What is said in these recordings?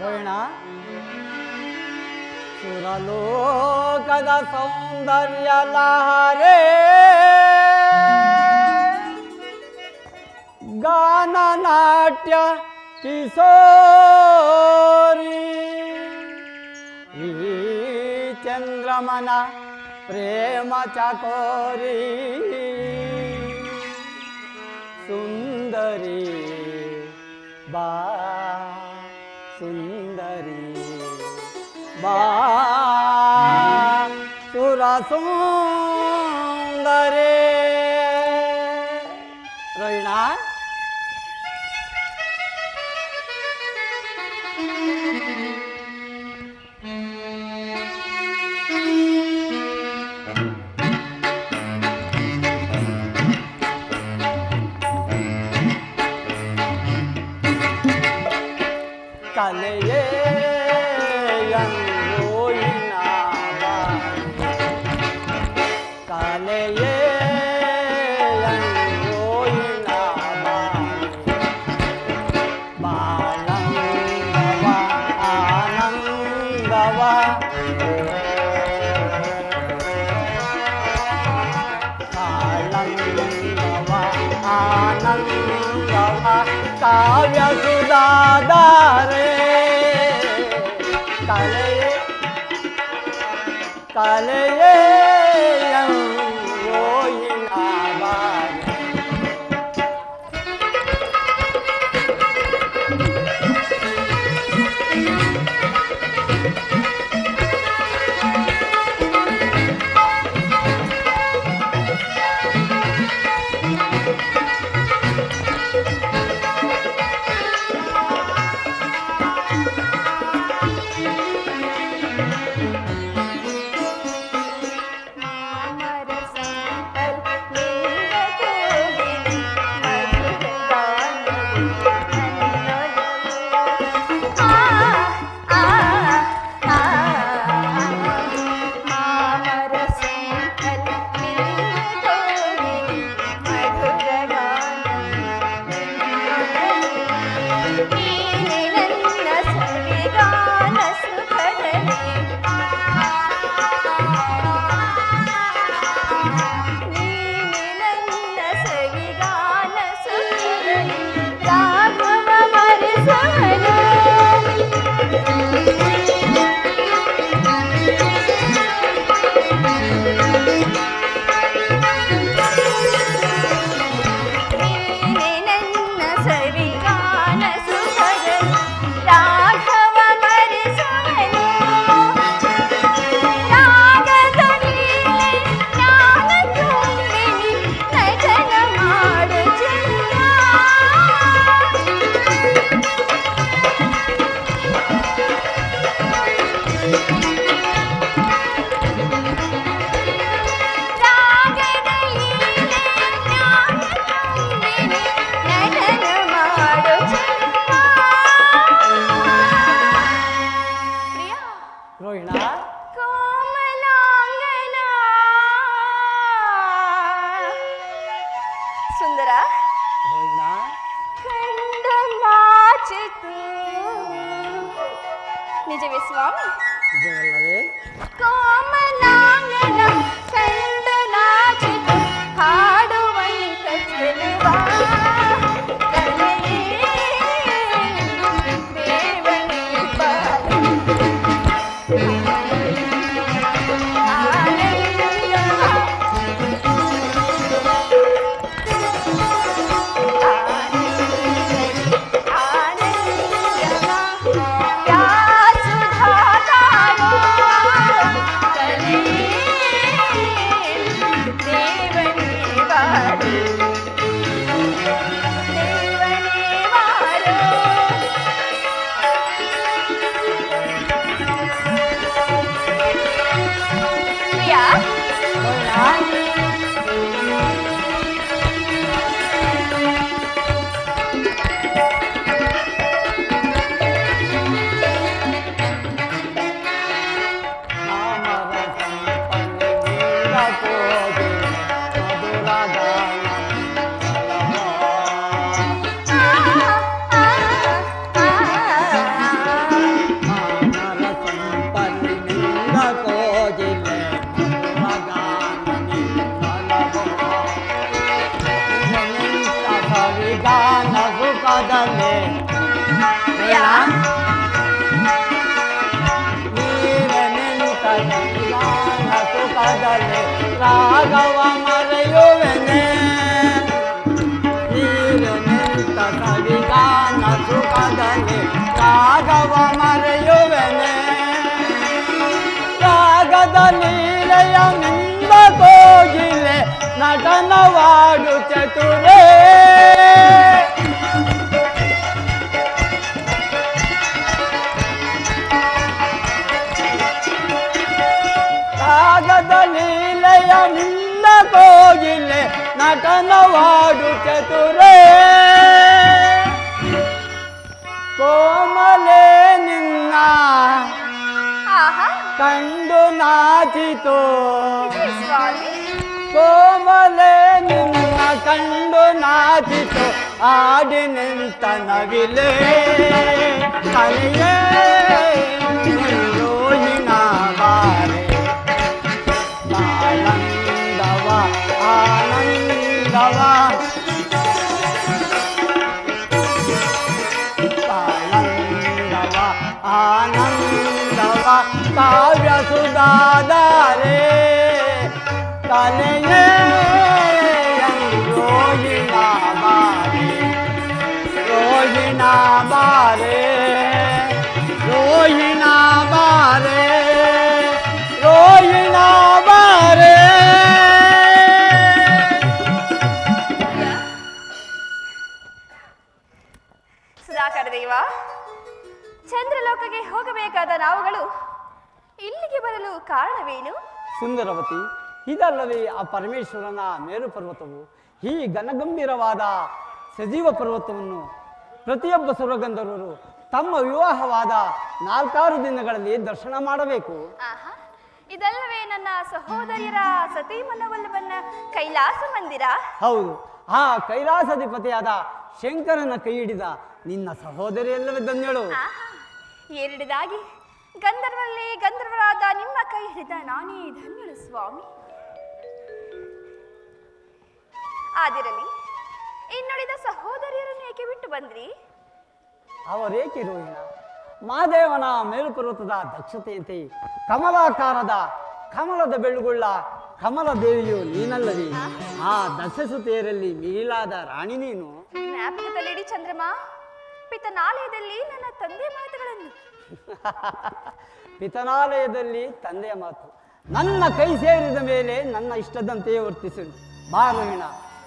ನೋಡೋಣ ಸುರಲೋಕದ ಸೌಂದರ್ಯ ಲಹರೇ. ಗಾನ ನಾಟ್ಯ ಕಿಶೋರಿ. ಈ ಚಂದ್ರಮನ ಪ್ರೇಮ ಚಕೋರಿ. ಸುಂದರಿ ಬಾ. सुंदरी। बा सुरा सुंदरी। ராகவமா ನಟನವಾಡು ಚತುರೇ ಕೋಮಲೆ ನಿನ್ನ ಆಹಾ ಕಂಡು ನಾಚಿತು ನಿಜವೇ ಸ್ವಾಮಿ ಕೋಮಲೆ ನಿನ್ನ ಕಂಡು ನಾಚಿತು ಆಡಿ ಆನಂದವ ಆನಂದವ ಆನಂದವ ಕಾವ್ಯ ಸುಧಾದರೆ ಕಲೆಯೇ ರೋಹಿಣ ಬಾರೆ ರೋಹಿಣ ಬಾರೆ ಹೋಗಬೇಕಾದ ನಾವುಗಳು ಇಲ್ಲಿಗೆ ಬರಲು ಕಾರಣವೇನು? ಸುಂದರವತಿ ಇದಲ್ಲದೆ ಆ ಪರಮೇಶ್ವರನ ಮೇರು ಪರ್ವತವು ಈ ಘನಗಂಭೀರವಾದ ಸಜೀವ ಪರ್ವತವನ್ನು ಪ್ರತಿಯೊಬ್ಬ ಸುರಗಂಧರ್ವರು ತಮ್ಮ ವಿವಾಹವಾದ ನಾಲ್ಕಾರು ದಿನಗಳಲ್ಲಿ ದರ್ಶನ ಮಾಡಬೇಕು. ಇದಲ್ಲವೇ ನನ್ನ ಸಹೋದರಿಯರ ಸತಿ ಮನವಲ್ಲವನ್ನ ಕೈಲಾಸ ಮಂದಿರ. ಹೌದು ಆ ಕೈಲಾಸಾಧಿಪತಿಯಾದ ಶಂಕರನ ಕೈ ಹಿಡಿದ ನಿನ್ನ ಸಹೋದರಿಯಲ್ಲವೇ ಧನ್ಯಳು. ಆಹಾ ಎರಡದಾಗಿ ಗಂಧರ್ವರಲ್ಲಿ ಗಂಧರ್ವರಾದ ನಿಮ್ಮ ಕೈ ಹಿಡಿದ ನಾನೇ ಧನ್ಯಳು ಸ್ವಾಮಿ. ಆದಿರಲಿ ಇನ್ನುಳಿದ ಸಹೋದರಿಯರನ್ನು ಏಕೆ ಬಿಟ್ಟು ಬಂದ್ರಿ? ಅವರೇಕೆ ರೋಹಿಣ? ಮಾದೇವನ ಮೇಲುಪರ್ವತದ ದಕ್ಷತೆಯಂತೆ ಕಮಲಾಕಾರದ ಕಮಲದ ಬೆಳುಗುಳ್ಳ ಕಮಲ ದೇವಿಯು ನೀನಲ್ಲವೇ ಆ ದಶಸುತೆಯರಲ್ಲಿ ಮೀಲಾದ ರಾಣಿ ನೀನು? ಚಂದ್ರಮ್ಮ ಚಂದ್ರಮ ಪಿತನಾಲಯದಲ್ಲಿ ನನ್ನ ತಂದೆ ಮಾತುಗಳನ್ನು ಪಿತನಾಲಯದಲ್ಲಿ ತಂದೆಯ ಮಾತು. ನನ್ನ ಕೈ ಸೇರಿದ ಮೇಲೆ ನನ್ನ ಇಷ್ಟದಂತೆಯೇ ವರ್ತಿಸು ಬಾ ರೋಹಿಣ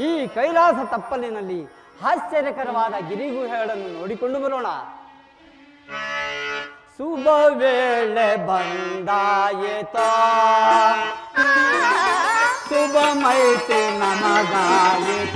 ಈ ಕೈಲಾಸ ತಪ್ಪಲಿನಲ್ಲಿ ಆಶ್ಚರ್ಯಕರವಾದ ಗಿರಿಗುಹೆಗಳನ್ನು ನೋಡಿಕೊಂಡು ಬರೋಣ. ಶುಭ ವೇಳೆ ಬಂದಾಯಿತ. ಶುಭ ಮೈತ್ರಿ ನಮಗಾಯಿತ.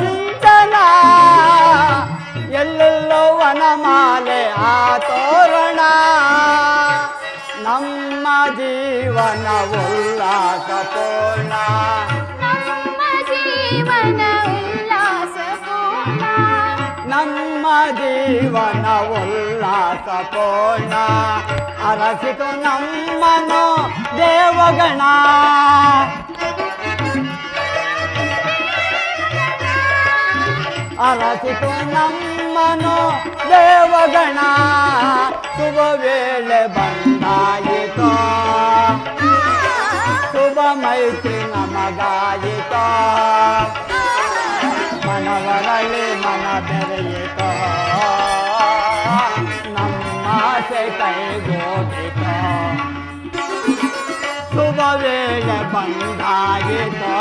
ಸಿಂಚನ ಎಲ್ಲೆಲ್ಲೋ ವನಮಾಲೆ ಆ ತೋರಣ. ನಮ್ಮ ಜೀವನ ಉಲ್ಲಾಸ ಪೂರ್ಣ. ನಮ್ಮ ಜೀವನ ಉಲ್ಲಾಸಪೂರ್ಣ ನಮ್ಮ ಜೀವನ ಉಲ್ಲಾಸ ಪೂರ್ಣ. ಅರಸಿತು ನಮ್ಮನು ದೇವಗಣ. ಅರಸಿತು ನಮ್ಮನು ದೇವಗಣ. ಶುಭ ವೇಳೆ ಬಂದಾಯಿತೋ. ಶುಭ ಮೈತ್ರಿ ನಮಗಾಯಿತೋ. ಮನವರಳಿ ಮನ ಬೆರೆಯಿತೋ. ನಮ್ಮಾಸೆ ಕೈಗೋದಿತೋ ಶುಭ ವೇಳೆ ಬಂದಾಯಿತೋ.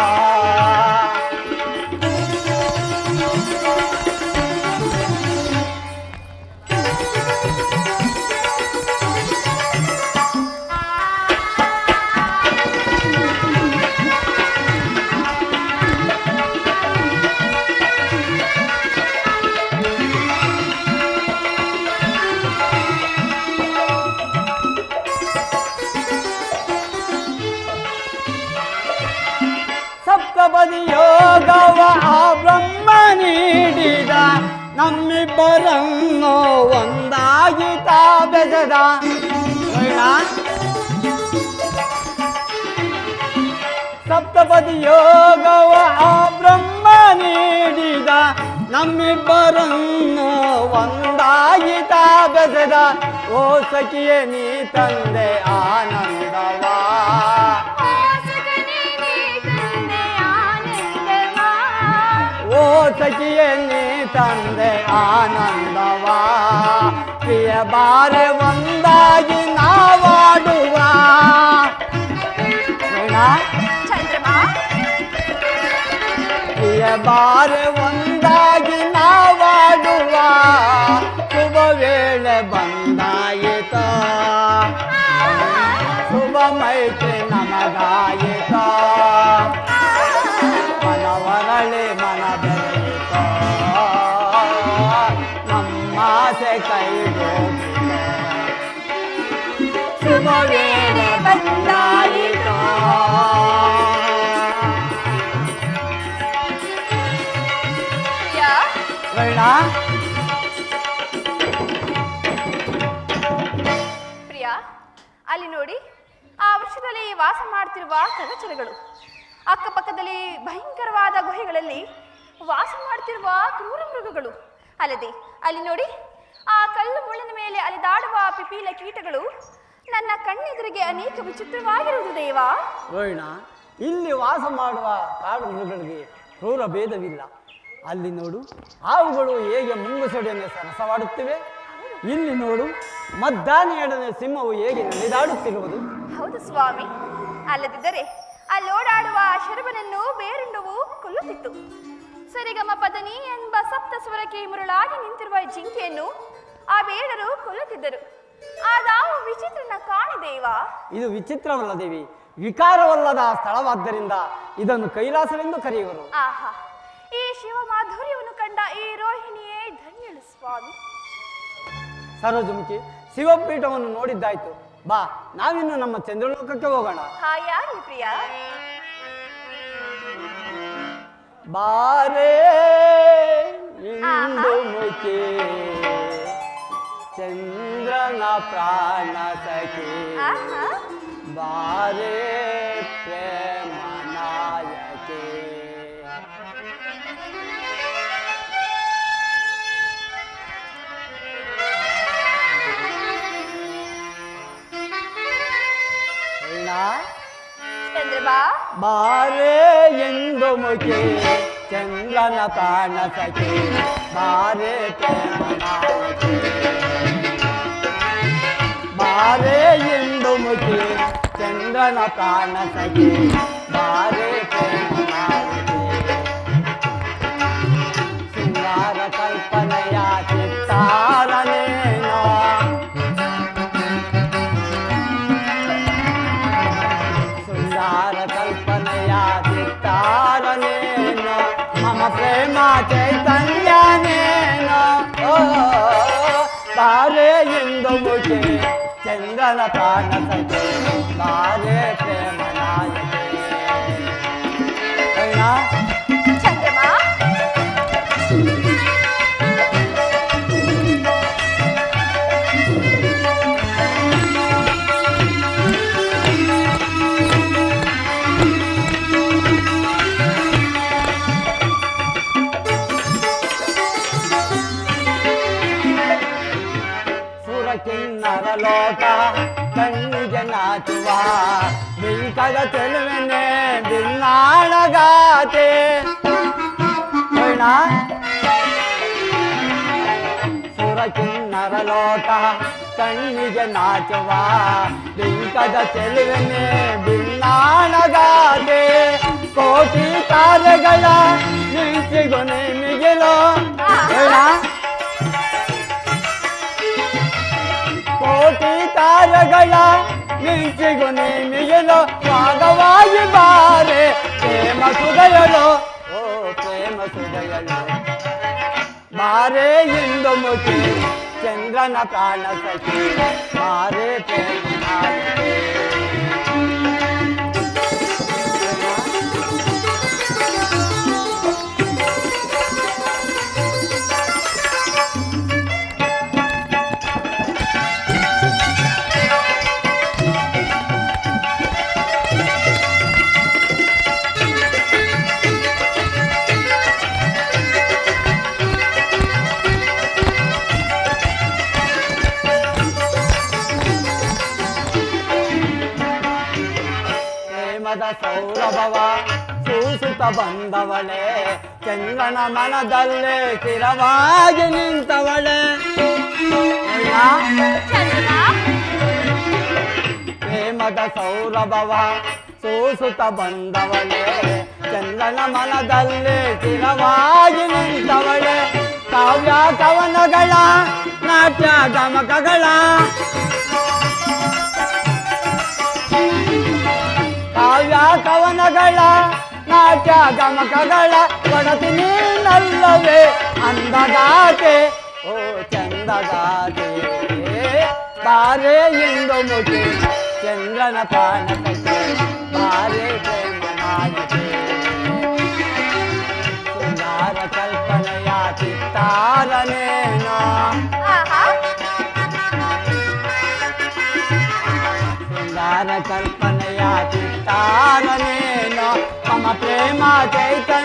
ನಮ್ಮಿಬ್ಬರನ್ನು ಒಂದಾಗಿ ತಾ. ಸಪ್ತಪದಿ ಯೋಗವ ಬ್ರಹ್ಮ ನೀಡಿದ. ನಮ್ಮಿಬ್ಬರನ್ನು ಒಂದಾಗಿ ತಾ ಓ ಸಖಿಯೇ, ನೀ ತಂದೆ ಆನಂದವಾ. ಓ ಸಖಿಯೇ ನೀ ತಂದೆ ಆನಂದವಾ. ಪ್ರಿಯ ಬಾರೆ ಒಂದಾಗಿ ನಾವಾಡುವ. ಪ್ರಿಯ ಬಾರೆ ವಾಸ ಮಾಡ್ತಿರುವ ಕಗಚರಗಳು ಅಕ್ಕಪಕ್ಕದಲ್ಲಿ ಭಯಂಕರವಾದ ಗುಹೆಗಳಲ್ಲಿ ವಾಸ ಮಾಡ್ತಿರುವ ಕ್ರೂರ ಮೃಗಗಳು. ಅಲ್ಲದೆ ಅಲ್ಲಿ ನೋಡಿ ಆ ಕಲ್ಲು ಮುಳ್ಳಿನ ಮೇಲೆ ಅಲಿದಾಡುವ ಪಿಪೀಲ ಕೀಟಗಳು ನನ್ನ ಕಣ್ಣೆದುರಿಗೆ ಅನೇಕ ವಿಚಿತ್ರವಾಗಿರುವುದು ದೇವ. ವರ್ಣ ಇಲ್ಲಿ ವಾಸ ಮಾಡುವ ಕಾಡು ಮೃಗಗಳಿಗೆ ಕ್ರೂರ ಭೇದವಿಲ್ಲ. ಅಲ್ಲಿ ನೋಡು ಹಾವುಗಳು ಹೇಗೆ ಮುಂಗುಸೊಡೆಯನ್ನು ಸರಸವಾಡುತ್ತಿವೆ. ಇಲ್ಲಿ ನೋಡು ಮದ್ದಾನೆಯೊಡನೆ ಸಿಂಹವು ಹೇಗೆ ನಡೆದಾಡುತ್ತಿರುವುದು. ಹೌದು ಸ್ವಾಮಿ. ಅಲ್ಲದಿದ್ದರೆ ಅಲ್ಲಿ ಓಡಾಡುವ ಶರಬನನ್ನು ಬೇರುಂಡವು ಕೊಲ್ಲುತ್ತಿತ್ತು. ಸರಿಗಮ ಪದನಿ ಎಂಬ ಸಪ್ತ ಸ್ವರಕ್ಕೆ ಮುರುಳಾಗಿ ನಿಂತಿರುವ ಜಿಂಕೆಯನ್ನು ಆ ಬೇಡರು ಕೊಲ್ಲುತ್ತಿದ್ದರು. ಆದಾವು ವಿಚಿತ್ರನ ಕಾಣಿದೇವ ಇದು ವಿಚಿತ್ರವಲ್ಲ ದೇವಿ ವಿಕಾರವಲ್ಲದ ಸ್ಥಳವಾದ್ದರಿಂದ ಇದನ್ನು ಕೈಲಾಸವೆಂದು ಕರೆಯುವರು. ಆಹಾ ಈ ಶಿವ ಮಾಧುರ್ಯವನ್ನು ಕಂಡ ಈ ರೋಹಿಣಿಯೇ ಧನ್ಯಳು ಸ್ವಾಮಿ. ಸರೋಜಮುಖಿ ಶಿವಪೀಠವನ್ನು ನೋಡಿದ್ದಾಯ್ತು. ಬಾ ನಾವಿನ್ನು ನಮ್ಮ ಚಂದ್ರಲೋಕಕ್ಕೆ ಹೋಗೋಣ. ಹಾಯಾಗಿ ಪ್ರಿಯ? ಬಾರೇ ಮುಖಿ. ಚಂದ್ರನ ಪ್ರಾಣ ಸಖಿ. ಬಾರೇ ಅಣ್ಣ, ಚಂದ್ರಬಾ ಬಾರೇ ಎಂದು ಮುಖಿ ಚಂದ್ರನ ಪ್ರಾಣ ಸಖಿ ಬಾರೇ ಪ್ರೇಮ ನಾಯಕಿ ಬಾರೇ ಎಂದು ಮುಖಿ ಚಂದ್ರನ ಪ್ರಾಣ ಸಖಿ ಬಾರೇ ಪ್ರೇಮ ಶೃಂಗಾರ ಕಲ್ಪನೆಯ ಚಿತ್ತಾರನೇನೋ ಮಮ ಪ್ರೇಮ ಚೈತನ್ಯನೇನೋ ಓ ಬಾರೆ ಎಂದು ಮುಖಿ ಚಂದ್ರನ ಪ್ರಾಣ ಸಖಿ ಬಾರೆ ಬಿಂಕದ ಚೆಲುವೆನೆ ಬಿನ್ನಾಳಗಾತೆ ವೀಣ ಸುರ ಕಿನ್ನರ ಲೋಕ ಕಣ್ಣಿಗೆ ನಾಚುವ ಬಿಂಕದ ಚೆಲುವೆನೆ ಬಿನ್ನಾಣಗಾದೆ ಕೋಟಿ ತಾರೆಗಳ ಮಿಂಚಿಗೊನೆ ಮಿಗಿಲು ವೀಣ ಕೋಟಿ ತಾರಗಳ ಮಿಂಚಿಗುನಿ ಮಿಗಿಲು ಭಾಗವಾಗಿ ಬಾರೆ ಪ್ರೇಮ ಸುದಯಲು ಓ ಪ್ರೇಮ ಸುದಯಲು ಬಾರೆ ಇಂದು ಮುಖಿ ಚಂದ್ರನ ಪ್ರಾಣ ಸಖಿ ಬಾರೆ ಬಂದವಳೆ ಚಂದ್ರನ ಮನದಲ್ಲೇ ಸ್ಥಿರವಾಗಿ ನಿಂತವಳೆ. ಪ್ರೇಮದ ಸೌರಭವ ಸೂಸುತ ಬಂದವಳೆ ಚಂದ್ರನ ಮನದಲ್ಲಿ ಸ್ಥಿರವಾಗಿ ನಿಂತವಳೆ. ಕಾವ್ಯ ಕವನಗಳ ನಾಟ್ಯ ಗಮಕಗಳ ಕಾವ್ಯ ಕವನಗಳ ಗಮಕಗಳ ಕೊಡತಿ ನೀನಲ್ಲವೇ ಅಂದಗಾತೆ ಓ ಚಂದಗಾತೆ ಬಾರೆ ಎಂದು ಮುಖಿ ಚಂದ್ರನ ಕಾಣಕತೆ ಬಾರೆ ಪ್ರೇಮ ನಾಯಕಿ ಸುಂದರ ಕಲ್ಪನೆಯ ಚೈತನ್ಯ